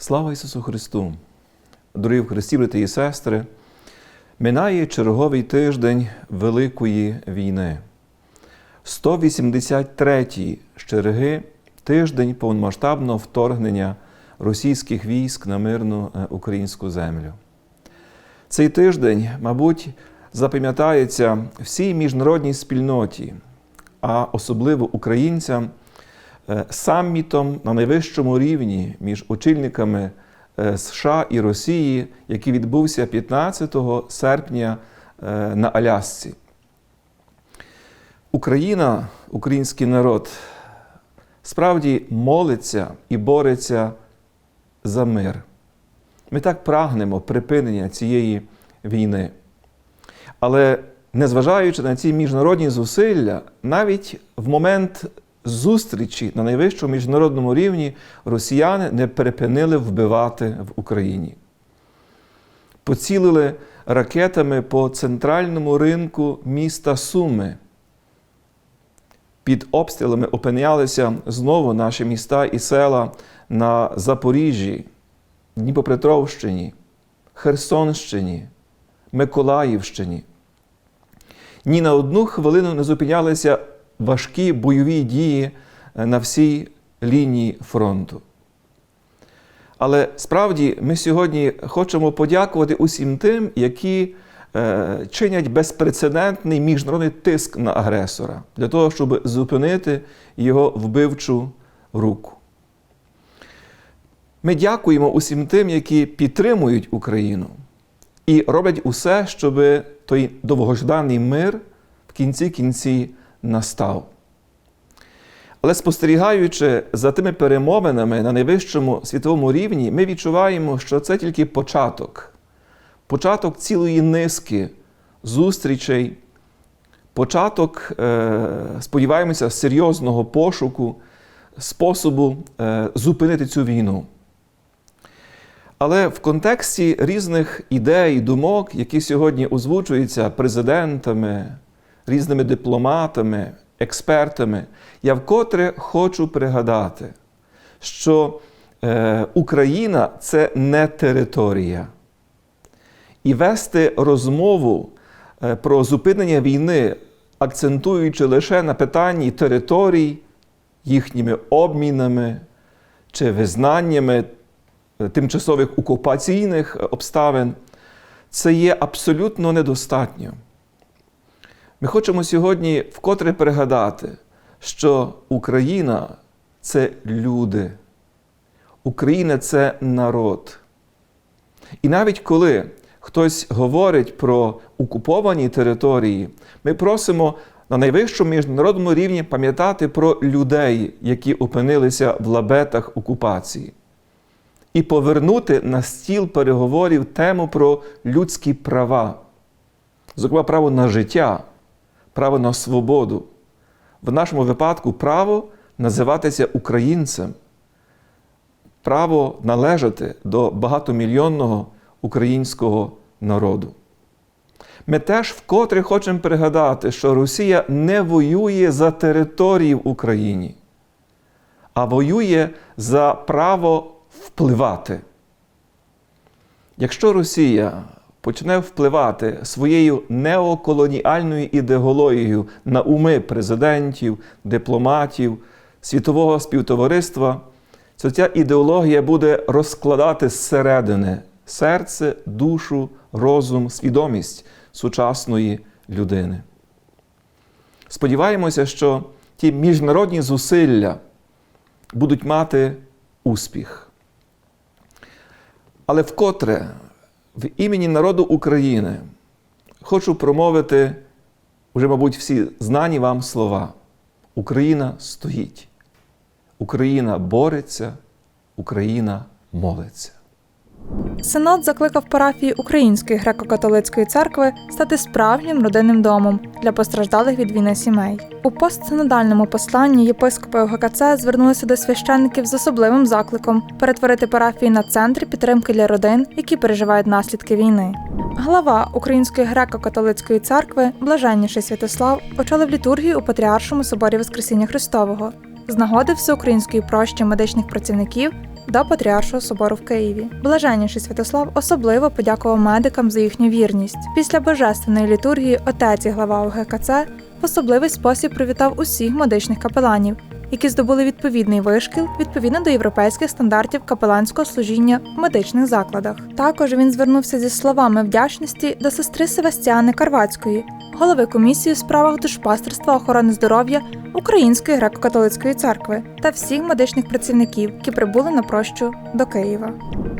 Слава Ісусу Христу! Дорогі в Христі, брати і сестри! Минає черговий тиждень Великої війни. 183-й з черги тиждень повномасштабного вторгнення російських військ на мирну е, українську землю. Цей тиждень, мабуть, запам'ятається всій міжнародній спільноті, а особливо українцям, е, саммітом на найвищому рівні між очільниками е, США і Росії, який відбувся 15 серпня е, на Алясці. Україна, український народ, справді молиться і бореться за мир. Ми так прагнемо припинення цієї війни. Але незважаючи на ці міжнародні зусилля, навіть в момент зустрічі на найвищому міжнародному рівні росіяни не перепинили вбивати в Україні. Поцілили ракетами по центральному ринку міста Суми. Під обстрілами опинялися знову наші міста і села на Запоріжжі, Дніпропетровщині, Херсонщині, Миколаївщині. Ні на одну хвилину не зупинялися важкі бойові дії на всій лінії фронту. Але справді ми сьогодні хочемо подякувати усім тим, які е, чинять безпрецедентний міжнародний тиск на агресора для того, щоб зупинити його вбивчу руку. Ми дякуємо усім тим, які підтримують Україну і роблять усе, щоб той довгожданий мир в кінці кінці настав. Але спостерігаючи за тими перемовинами на найвищому світовому рівні, ми відчуваємо, що це тільки початок, початок цілої низки зустрічей, початок, сподіваємося, серйозного пошуку, способу зупинити цю війну. Але в контексті різних ідей, думок, які сьогодні озвучуються президентами, різними дипломатами, експертами, я вкотре хочу пригадати, що е, Україна це не територія. І вести розмову е, про зупинення війни, акцентуючи лише на питанні територій, їхніми обмінами чи визнаннями тимчасових окупаційних обставин, це є абсолютно недостатньо. Ми хочемо сьогодні вкотре пригадати, що Україна це люди, Україна це народ. І навіть коли хтось говорить про окуповані території, ми просимо на найвищому міжнародному рівні пам'ятати про людей, які опинилися в лабетах окупації і повернути на стіл переговорів тему про людські права, зокрема, право на життя, право на свободу. В нашому випадку право називатися українцем, право належати до багатомільйонного українського народу. Ми теж вкотре хочемо пригадати, що Росія не воює за території в Україні, а воює за право впливати. Якщо Росія почне впливати своєю неоколоніальною ідеологією на уми президентів, дипломатів, світового співтовариства, то ця ідеологія буде розкладати зсередини серце, душу, розум, свідомість сучасної людини. Сподіваємося, що ті міжнародні зусилля будуть мати успіх. Але вкотре в імені народу України хочу промовити вже, мабуть, всі знані вам слова. Україна стоїть, Україна бореться, Україна молиться. Сенат закликав парафії Української греко-католицької церкви стати справжнім родинним домом для постраждалих від війни сімей. У постсинодальному посланні єпископи ОГКЦ звернулися до священників з особливим закликом перетворити парафії на центр підтримки для родин, які переживають наслідки війни. Глава Української греко-католицької церкви, блаженніший Святослав, очолив літургію у Патріаршому соборі Воскресіння Христового з нагоди всеукраїнської прощі медичних працівників до Патріаршого собору в Києві. Блаженніший Святослав особливо подякував медикам за їхню вірність. Після божественної літургії отець і глава ОГКЦ в особливий спосіб привітав усіх медичних капеланів, які здобули відповідний вишкіл відповідно до європейських стандартів капеланського служіння в медичних закладах. Також він звернувся зі словами вдячності до сестри Севастіани Карвацької, голови комісії у справах душпастерства охорони здоров'я Української греко-католицької церкви та всіх медичних працівників, які прибули на прощу до Києва.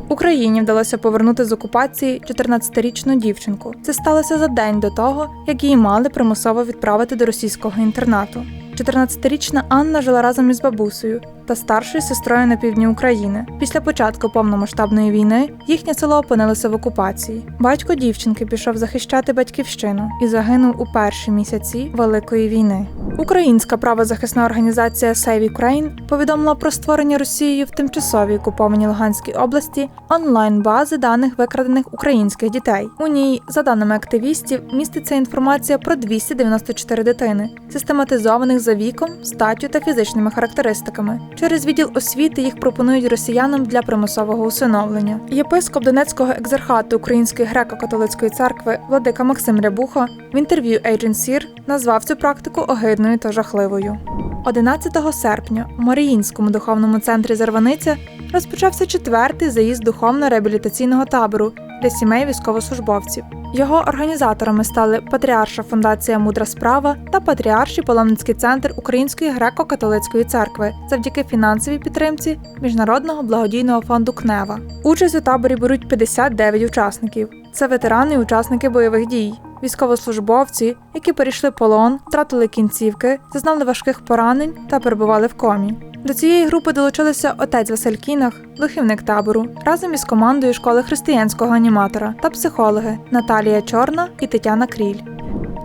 Україні вдалося повернути з окупації 14-річну дівчинку. Це сталося за день до того, як її мали примусово відправити до російського інтернату. 14-річна Анна жила разом із бабусею та старшою сестрою на півдні України. Після початку повномасштабної війни їхнє село опинилося в окупації. Батько дівчинки пішов захищати батьківщину і загинув у перші місяці Великої війни. Українська правозахисна організація Save Ukraine повідомила про створення Росією в тимчасовій окупованій Луганській області онлайн-бази даних викрадених українських дітей. У ній, за даними активістів, міститься інформація про 294 дитини, систематизованих за віком, статтю та фізичними характеристиками. Через відділ освіти їх пропонують росіянам для примусового усиновлення. Єпископ Донецького екзархату Української греко-католицької церкви Владика Максим Рябуха в інтерв'ю Agency назвав цю практику огидною та жахливою. 11 серпня в Маріїнському духовному центрі Зарваниця розпочався четвертий заїзд духовно-реабілітаційного табору для сімей військовослужбовців. Його організаторами стали Патріарша фундація Мудра справа та Патріарший паломницький центр Української греко-католицької церкви завдяки фінансовій підтримці Міжнародного благодійного фонду КНЕВА. Участь у таборі беруть 59 учасників. Це ветерани і учасники бойових дій, військовослужбовці, які перейшли полон, втратили кінцівки, зазнали важких поранень та перебували в комі. До цієї групи долучилися отець Василь Кінах, духівник табору, разом із командою школи християнського аніматора та психологи Наталія Чорна і Тетяна Кріль.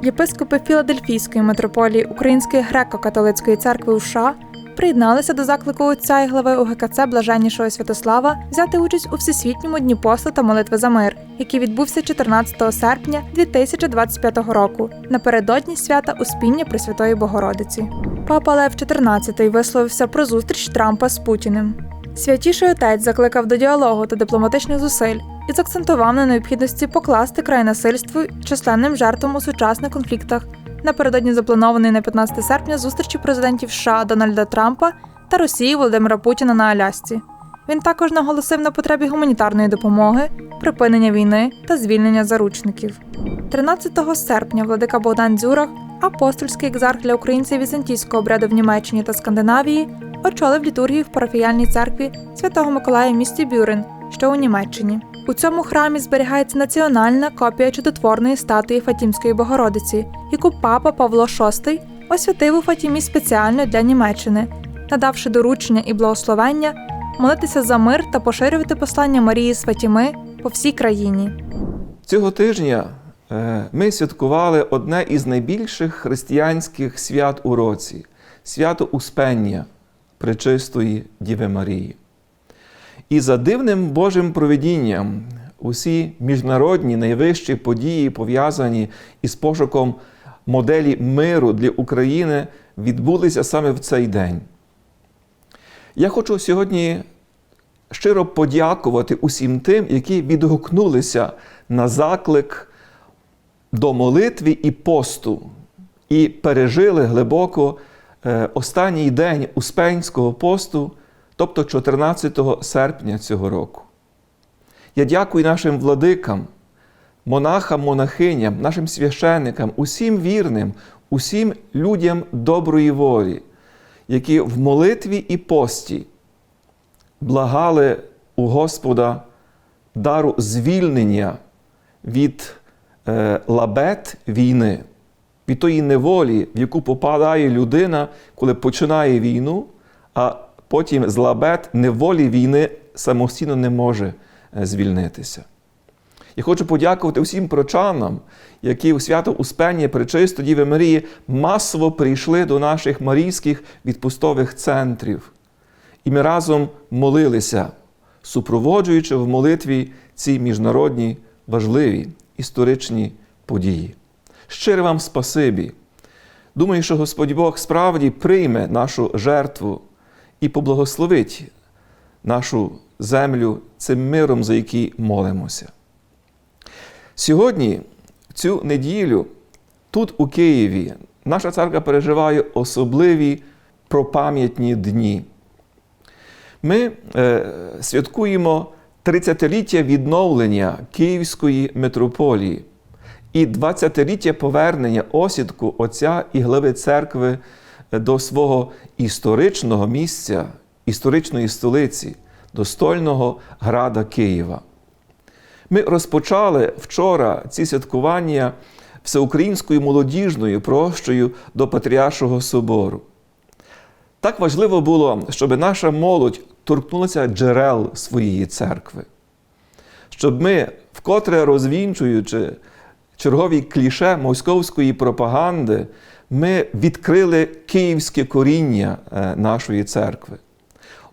Єпископи Філадельфійської митрополії Української греко-католицької церкви у США приєдналися до заклику отця і глави УГКЦ Блаженнішого Святослава взяти участь у всесвітньому дні посту та молитви за мир, який відбувся 14 серпня 2025 року напередодні свята Успіння Пресвятої Богородиці. Папа Лев XIV висловився про зустріч Трампа з Путіним. Святіший отець закликав до діалогу та дипломатичних зусиль і закцентував на необхідності покласти край насильству численним жертвам у сучасних конфліктах напередодні запланованої на 15 серпня зустрічі президентів США Дональда Трампа та Росії Володимира Путіна на Алясці. Він також наголосив на потребі гуманітарної допомоги, припинення війни та звільнення заручників. 13 серпня владика Богдан Дзюрах, апостольський екзарх для українців візантійського обряду в Німеччині та Скандинавії, очолив літургію в парафіяльній церкві Святого Миколая в місті Бюрен, що у Німеччині. У цьому храмі зберігається національна копія чудотворної статуї Фатімської Богородиці, яку папа Павло VI освятив у Фатімі спеціально для Німеччини, надавши доручення і благословення молитися за мир та поширювати послання Марії з Фатіми по всій країні. Цього тижня е, ми святкували одне із найбільших християнських свят у році свято Успення Пречистої Діви Марії. І за дивним Божим провидінням усі міжнародні найвищі події, пов'язані із пошуком моделі миру для України, відбулися саме в цей день. Я хочу сьогодні щиро подякувати усім тим, які відгукнулися на заклик до молитви і посту і пережили глибоко е, останній день Успенського посту, тобто 14 серпня цього року. Я дякую нашим владикам, монахам, монахиням, нашим священникам, усім вірним, усім людям доброї волі, які в молитві і пості благали у Господа дару звільнення від е, лабет війни, від тої неволі, в яку попадає людина, коли починає війну, а потім з лабет неволі війни самостійно не може е, звільнитися. Я хочу подякувати усім прочанам, які у свято Успення Пречисто Діви Марії масово прийшли до наших марійських відпустових центрів. І ми разом молилися, супроводжуючи в молитві ці міжнародні важливі історичні події. Щире вам спасибі. Думаю, що Господь Бог справді прийме нашу жертву і поблагословить нашу землю цим миром, за який молимося. Сьогодні, цю неділю, тут у Києві, наша церква переживає особливі пропам'ятні дні. Ми е, святкуємо 30-ліття відновлення Київської митрополії і 20-ліття повернення осідку отця і глави церкви до свого історичного місця, історичної столиці, до стольного града Києва. Ми розпочали вчора ці святкування всеукраїнською молодіжною прощою до Патріаршого собору. Так важливо було, щоб наша молодь торкнулася джерел своєї церкви, щоб ми, вкотре розвінчуючи чергові кліше московської пропаганди, ми відкрили київське коріння е, нашої церкви.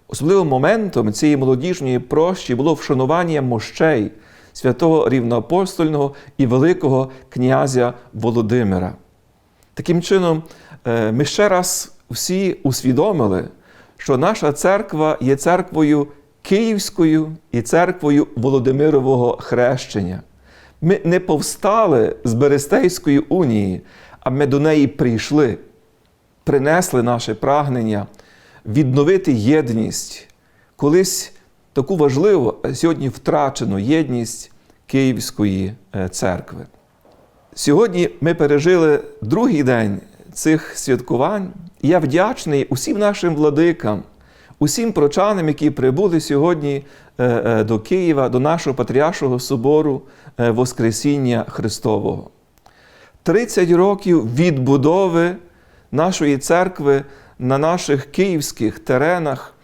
Особливим моментом цієї молодіжної прощі було вшанування мощей святого рівноапостольного і Великого князя Володимира. Таким чином, е, ми ще раз всі усвідомили, що наша церква є церквою Київською і церквою Володимирового хрещення. Ми не повстали з Берестейської унії, а ми до неї прийшли, принесли наше прагнення відновити єдність, колись таку важливу, а сьогодні втрачену єдність Київської е, церкви. Сьогодні ми пережили другий день цих святкувань, я вдячний усім нашим владикам, усім прочанам, які прибули сьогодні е, е, до Києва, до нашого Патріаршого собору е, Воскресіння Христового. 30 років відбудови нашої церкви на наших київських теренах.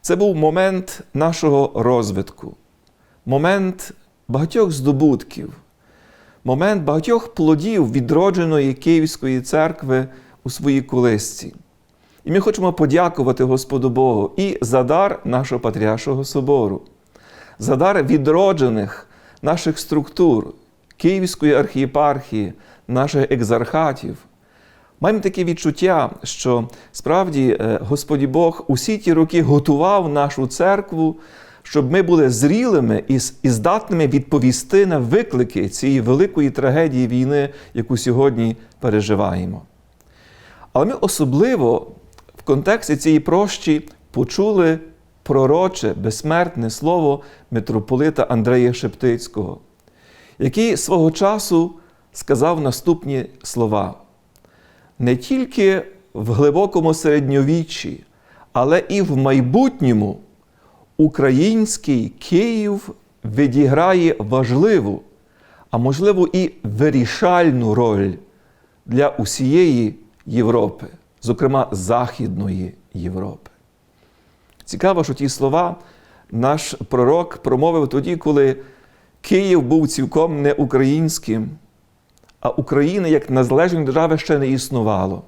Це був момент нашого розвитку, момент багатьох здобутків, момент багатьох плодів відродженої Київської церкви у своїй колисці. І ми хочемо подякувати Господу Богу і за дар нашого Патріаршого собору, за дар відроджених наших структур, Київської архієпархії, наших екзархатів. Маємо таке відчуття, що справді е, Господь Бог усі ті роки готував нашу церкву, щоб ми були зрілими і і здатними відповісти на виклики цієї великої трагедії війни, яку сьогодні переживаємо. Але ми особливо в контексті цієї прощі почули пророче, безсмертне слово митрополита Андрея Шептицького, який свого часу сказав наступні слова. Не тільки в глибокому середньовіччі, але і в майбутньому український Київ відіграє важливу, а можливо і вирішальну роль для усієї Європи, зокрема Західної Європи. Цікаво, що ті слова наш пророк промовив тоді, коли Київ був цілком не українським, а України як незалежної держави ще не існувало.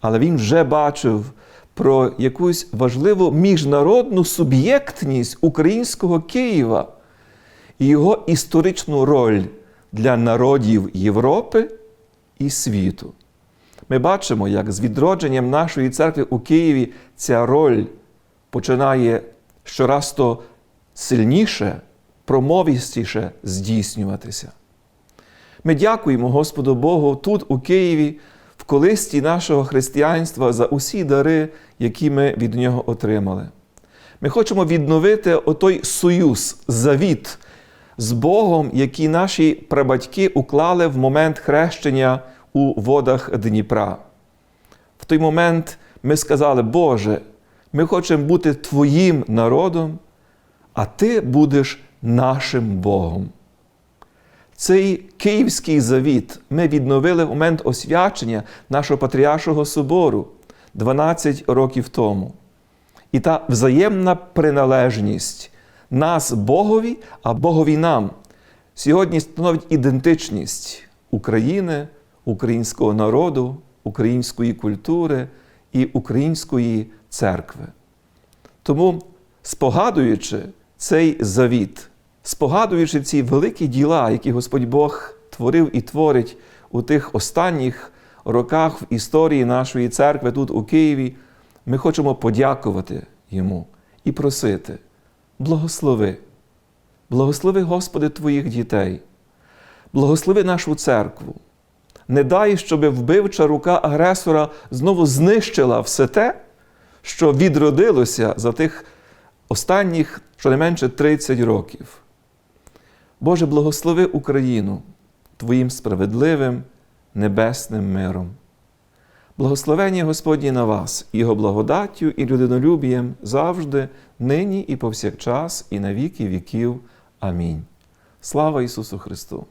Але він вже бачив про якусь важливу міжнародну суб'єктність українського Києва і його історичну роль для народів Європи і світу. Ми бачимо, як з відродженням нашої церкви у Києві ця роль починає щораз то сильніше, промовістіше здійснюватися. Ми дякуємо Господу Богу тут, у Києві, в колисті нашого християнства за усі дари, які ми від Нього отримали. Ми хочемо відновити отой союз, завіт з Богом, який наші прабатьки уклали в момент хрещення у водах Дніпра. В той момент ми сказали, Боже, ми хочемо бути Твоїм народом, а Ти будеш нашим Богом. Цей Київський завіт ми відновили в момент освячення нашого Патріаршого собору 12 років тому. І та взаємна приналежність нас Богові, а Богові нам сьогодні становить ідентичність України, українського народу, української культури і української церкви. Тому, спогадуючи цей завіт, спогадуючи ці великі діла, які Господь Бог творив і творить у тих останніх роках в історії нашої церкви тут у Києві, ми хочемо подякувати Йому і просити: благослови, благослови, Господи, Твоїх дітей, благослови нашу церкву. Не дай, щоб вбивча рука агресора знову знищила все те, що відродилося за тих останніх щонайменше 30 років. Боже, благослови Україну Твоїм справедливим небесним миром. Благословення Господні на вас, Його благодаттю і людинолюбієм завжди, нині і повсякчас, і на віки віків. Амінь. Слава Ісусу Христу!